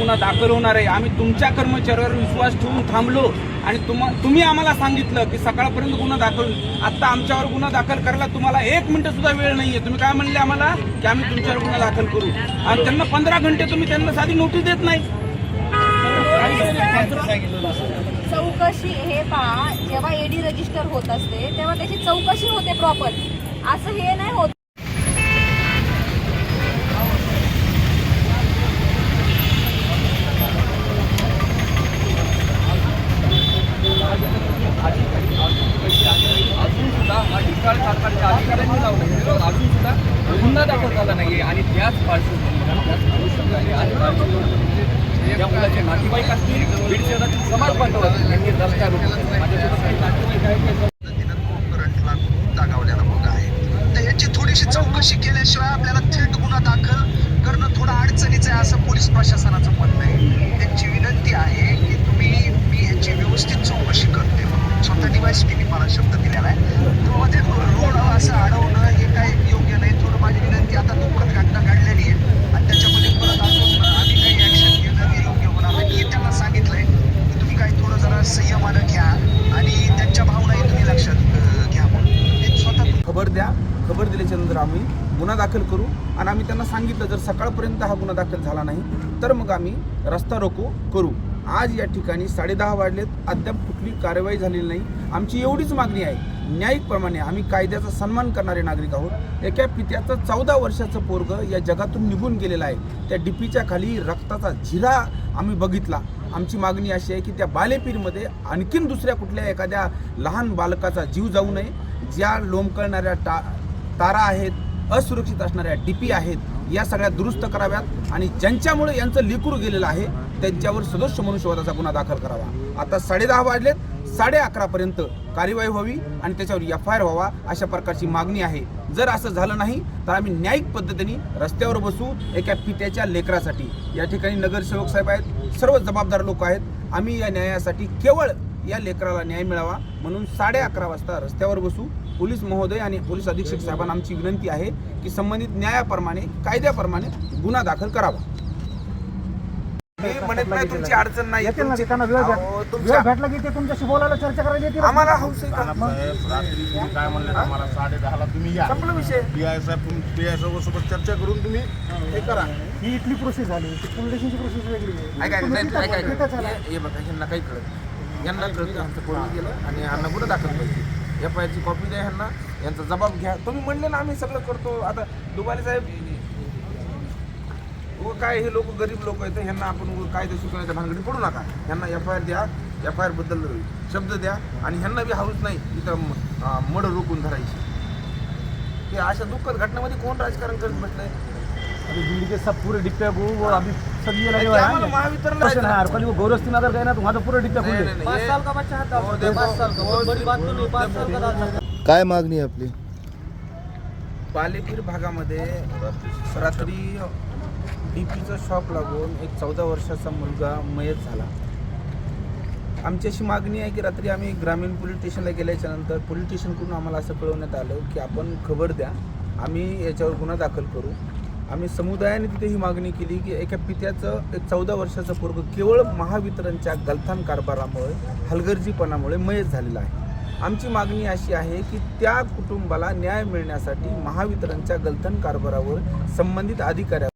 गुन्हा दाखल होणार आहे. आम्ही तुमच्या कर्मचाऱ्यावर विश्वास ठेवून थांबलो आणि तुम तुम्ही आम्हाला सांगितलं की सकाळपर्यंत गुन्हा दाखल आता आमच्यावर गुन्हा दाखल करायला तुम्हाला एक मिनिट सुद्धा वेळ नाहीये. तुम्ही काय म्हणले आम्हाला? की आम्ही तुमच्यावर गुन्हा दाखल करू. आणि त्यांना पंधरा घंटे तुम्ही त्यांना साधी नोटीस देत नाही. चौकशी हे पहा जेव्हा एडी रजिस्टर होत असते तेव्हा त्याची चौकशी होते प्रॉपर असं हे नाही होत अजून सुद्धा हा निकाल सरकारच्या अधिकाऱ्यांनी लावला आहे. अजून सुद्धा गुन्हा दाखल झाला नाही आणि त्याच पार्श्वभूमीवर आणि म्हणजे पार्श्वभूमीवर या मुलाचे नातेवाईक असतील बीड शहरातील समाज बांधव असतील यांनी रस्त्या माझ्यासोबत काही नातेवाईक आहेत. ते मुलगा आहे तर याची थोडीशी चौकशी केल्याशिवाय आपल्याला थेट गुन्हा दाखल करणं थोडं अडचणीचं आहे असं पोलीस प्रशासनाचं म्हणणं आहे. त्यांची विनंती आहे की तुम्ही मी याची व्यवस्थित चौकशी करते स्वतः डिवाइस मी मला शब्द दिलेला आहे तर मध्ये रोड असं अडवणं हे काय योग्य नाही थोडं माझी विनंती आता दुःखद घटना घडलेली आहे आणि त्याच्यामध्ये परत अजून आम्ही काही ऍक्शन घेणं हे योग्य होणार नाही मी त्यांना सांगितलंय की तुम्ही काही थोडं जरा संयमानं घ्या आणि त्यांच्या भावनाही तुम्ही लक्षात अं, घ्या म्हणून ते स्वतः खबर द्या खबर नंतर आम्ही गुन्हा दाखल करू आणि आम्ही त्यांना सांगितलं जर सकाळपर्यंत हा गुन्हा दाखल झाला नाही तर मग आम्ही रस्ता रोको करू. आज या ठिकाणी साडेदहा वाजलेत अद्याप कुठली कारवाई झालेली नाही. आमची एवढीच मागणी आहे. न्यायिकप्रमाणे आम्ही कायद्याचा सन्मान करणारे नागरिक आहोत. एका पित्याचं चौदा वर्षाचं पोरग या जगातून निघून गेलेलं आहे. त्या डीपीच्या खाली रक्ताचा झिरा आम्ही बघितला. आमची मागणी अशी आहे की त्या बालेपीरमध्ये आणखीन दुसऱ्या कुठल्या एखाद्या लहान बालकाचा जीव जाऊ नये. ज्या लोंबकळणाऱ्या टा तारा आहेत असुरक्षित असणाऱ्या डीपी आहेत या सगळ्या दुरुस्त कराव्यात आणि ज्यांच्यामुळे यांचं लिकूर गेलेलं आहे त्यांच्यावर सदस्य मनुष्यवादाचा गुन्हा दाखल करावा. आता साडेदहा वाजलेत साडे अकरापर्यंत कार्यवाही व्हावी आणि त्याच्यावर एफ आय आर व्हावा अशा प्रकारची मागणी आहे. जर असं झालं नाही तर आम्ही न्यायिक पद्धतीने रस्त्यावर बसू एका पित्याच्या लेकरासाठी. या ठिकाणी नगरसेवक साहेब आहेत सर्व जबाबदार लोक आहेत. आम्ही या न्यायासाठी केवळ या लेकराला न्याय मिळावा म्हणून साडे अकरा वाजता रस्त्यावर बसू. पोलीस महोदय आणि पोलीस अधीक्षक साहेबांना आमची विनंती आहे की संबंधित न्यायाप्रमाणे कायद्याप्रमाणे गुन्हा दाखल करावा. मी म्हणत नाही तुमची अडचण नाही. येतील ना तुमची- त्यांना वेळ भेट अहो, वेळ तुमच्या भेटला की ते तुमच्याशी बोलायला चर्चा करायला येतील. आम्हाला हौस आहे का? साहेब रात्री तुम्ही काय म्हणले आम्हाला साडे दहाला तुम्ही या. संपला विषय. पी आय साहेब तुम्ही पी आय सोबत चर्चा करून तुम्ही हे करा. ही इथली प्रोसेस झाली. ती पोलीस स्टेशनची प्रोसेस वेगळी आहे. ऐका, ऐका, तुम्ही ऐका, ऐका, तिथं- तिथं चला. हे- बघा ह्यांना काही कळत यांना कळतं आमचं पोरगी गेलं आणि यांना कुठं दाखल पाहिजे? एफ आय ची कॉपी द्या ह्यांना यांचा जबाब घ्या. तुम्ही म्हणले ना आम्ही सगळं करतो. आता दुबारे साहेब व काय हे लोक गरीब लोक आहेत ह्यांना आपण कायदे सुचवण्याच्या भानगडी पडू नका. ह्यांना एफ आय आर द्या एफ आय आरबद्दल शब्द द्या आणि ह्यांना बी हाऊस नाही इथं मड रोखून धरायची. हे अशा दुःखद घटनामध्ये कोण राजकारण करत बसलंय? अभी भीड़ के सब पूरे डिब्बे को वो अभी सब ये लगे हुए हैं। है यार कल वो गौरस्ती नगर गए ना तो वहाँ तो पूरे डिब्बे खुले। पाँच साल का बच्चा है देखो, पाँच साल का। बड़ी बात तो नहीं पाँच साल का काय मागणी आहे आपली? बालेपीर भागामध्ये रात्री डीपीचं शॉक लागून एक चौदा वर्षाचा मुलगा मयत झाला. आमची अशी मागणी आहे की रात्री आम्ही ग्रामीण पोलीस स्टेशनला गेल्याच्यानंतर पोलीस स्टेशनकडून आम्हाला असं कळवण्यात आलं की आपण खबर द्या आम्ही याच्यावर गुन्हा दाखल करू. आम्ही समुदायाने तिथे ही मागणी केली की एका पित्याचं एक चौदा वर्षाचं पोरग केवळ महावितरणच्या गलथान कारभारामुळे हलगर्जीपणामुळे मयत झालेला आहे. आमची मागणी अशी आहे की त्या कुटुंबाला न्याय मिळण्यासाठी महावितरणच्या गलथन कारभारावर संबंधित अधिकाऱ्या